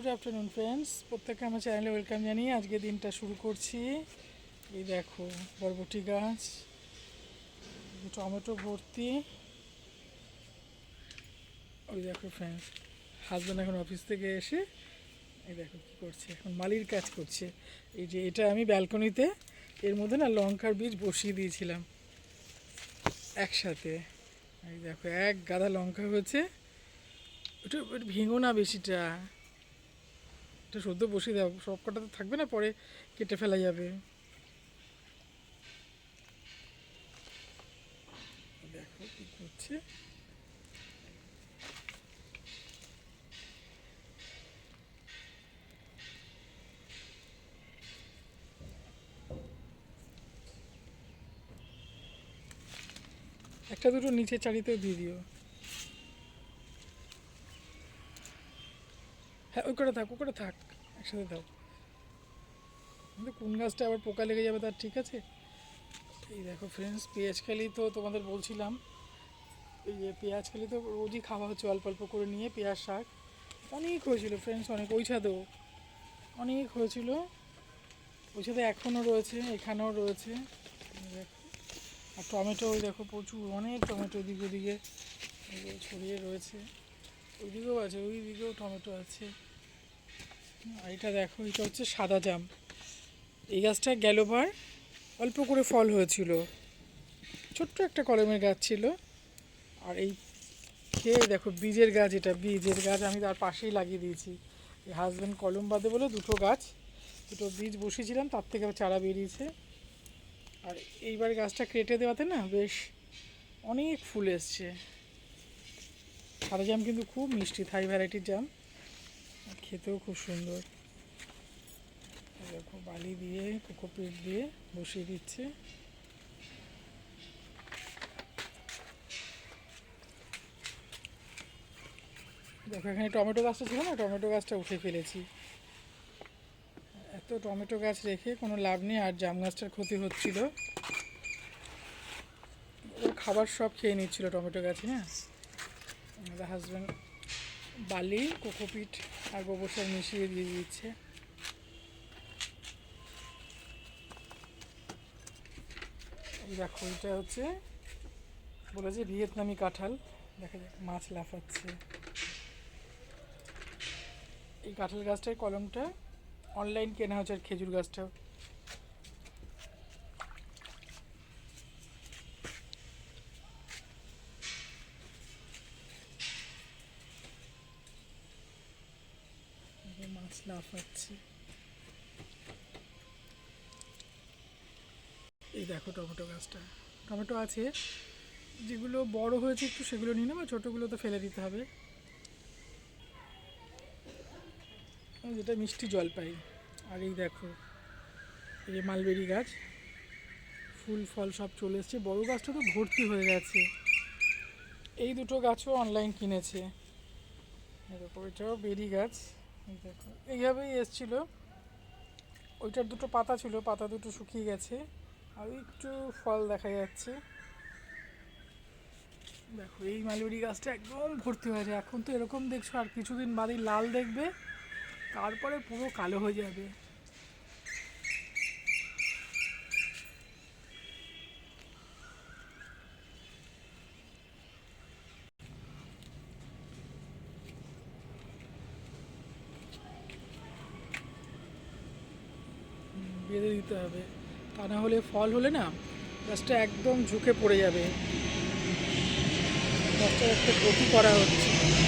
Good afternoon friends প্রত্যেককে আমার চ্যানেলে ওয়েলকাম জানিয়ে আজকে দিনটা শুরু করছি। এই দেখো, বরবটি গাছ টমেটো ভর্তি। ওই দেখো ফ্রেন্ডস হাজব্যান্ড এখন অফিস থেকে এসে এই দেখো কী করছে, এখন মালির কাজ করছে। এই যে এটা আমি ব্যালকনিতে এর মধ্যে না লঙ্কার বীজ বসিয়ে দিয়েছিলাম একসাথে। এই দেখো, এক গাদা লঙ্কা হয়েছে ওটা ভেঙো না বেশিটা। এটা সদ্য বসিয়ে দাও সব কটা তো থাকবে না, পরে কেটে ফেলা যাবে। দেখো করছে। একটা দুটো নিচে চারিতেও দিয়ে দিও। হ্যাঁ ওই করে থাক ওই করে থাক, একসাথে থাক। কিন্তু কোন গাছটা আবার পোকা লেগে যাবে তার ঠিক আছে? এই দেখো ফ্রেন্ডস পেঁয়াজখালি তো তোমাদের বলছিলাম। এই যে পেঁয়াজখালি তো রোজই খাওয়া হচ্ছে, অল্প অল্প করে নিয়ে পেঁয়াজ শাক। অনেক হয়েছিল ফ্রেন্ডস অনেক ওই ছাদেও অনেক হয়েছিল। ওই ছাদে এখনও রয়েছে, এখানেও রয়েছে। আর টমেটো, ওই দেখো প্রচুর, অনেক টমেটো এদিকে ওদিকে ছড়িয়ে রয়েছে। ওইদিকেও আছে ওই দিকেও টমেটো আছে। এটা দেখো, এটা হচ্ছে সাদা জাম। এই গাছটা গেলোবার অল্প করে ফল হয়েছিল। ছোট্ট একটা কলমের গাছ ছিল। আর এই খেয়ে দেখো, বীজের গাছ এটা, বীজের গাছ আমি তার পাশেই লাগিয়ে দিয়েছি। এই হাজব্যান্ড কলম বাদে বলে দুটো গাছ, দুটো বীজ বসিয়েছিলাম, তার থেকে চারা বেরিয়েছে। আর এইবার গাছটা কেটে দেওয়াতে না বেশ অনেক ফুল এসছে। সাদা জাম কিন্তু খুব মিষ্টি থাই ভ্যারাইটির জাম। খেতেও খুব সুন্দর। দেখো, বালি দিয়ে কোকোপিট দিয়ে বসিয়ে দিচ্ছে। দেখো, এখানে টমেটো গাছটা ছিল না? টমেটো গাছটা উঠে ফেলেছি। এত টমেটো গাছ রেখে কোনো লাভ নেই, আর জাম গাছটার ক্ষতি হচ্ছিল। খাবার সব খেয়ে নিচ্ছিল টমেটো গাছে হ্যাঁ? আমাদের হাজব্যান্ড বালি, কোকোপিট আর গোবর সার মিশিয়ে দিয়ে দিচ্ছে। দেখো, এটা হচ্ছে বলেছে ভিয়েতনামি কাঁঠাল। দেখা যাক, মাছ লাফাচ্ছে। এই কাঁঠাল গাছটার কলমটা অনলাইন কেনা হচ্ছে আর খেজুর গাছটাও এই যে মাছ লাফাচ্ছে এই দেখো টমেটো গাছটা। টমেটো আছে। যেগুলো বড় হয়েছে একটু সেগুলো নিয়ে নেব ছোটোগুলো তো ফেলে দিতে হবে। যেটা মিষ্টি জলপাই আর এই দেখো এই যে মালবেরি গাছ। ফুল ফল সব চলে এসছে। বড়ো গাছটা তো ভর্তি হয়ে গেছে। এই দুটো গাছও অনলাইন কিনেছে। এরকম এটাও বেরি গাছ। দেখো, এইভাবেই এসছিল। ওইটার দুটো পাতা ছিল, পাতা দুটো শুকিয়ে গেছে, আর একটু ফল দেখা যাচ্ছে। দেখো, এই মালুরি গাছটা একদম ভর্তি হয়েছে এখন তো এরকম দেখছ, আর কিছুদিন বাদেই লাল দেখবে, তারপরে পুরো কালো হয়ে যাবে। বেঁধে দিতে হবে। তা না হলে ফল হলে না গাছটা একদম ঝুঁকে পড়ে যাবে। গাছটা একটা গতি করা হচ্ছে।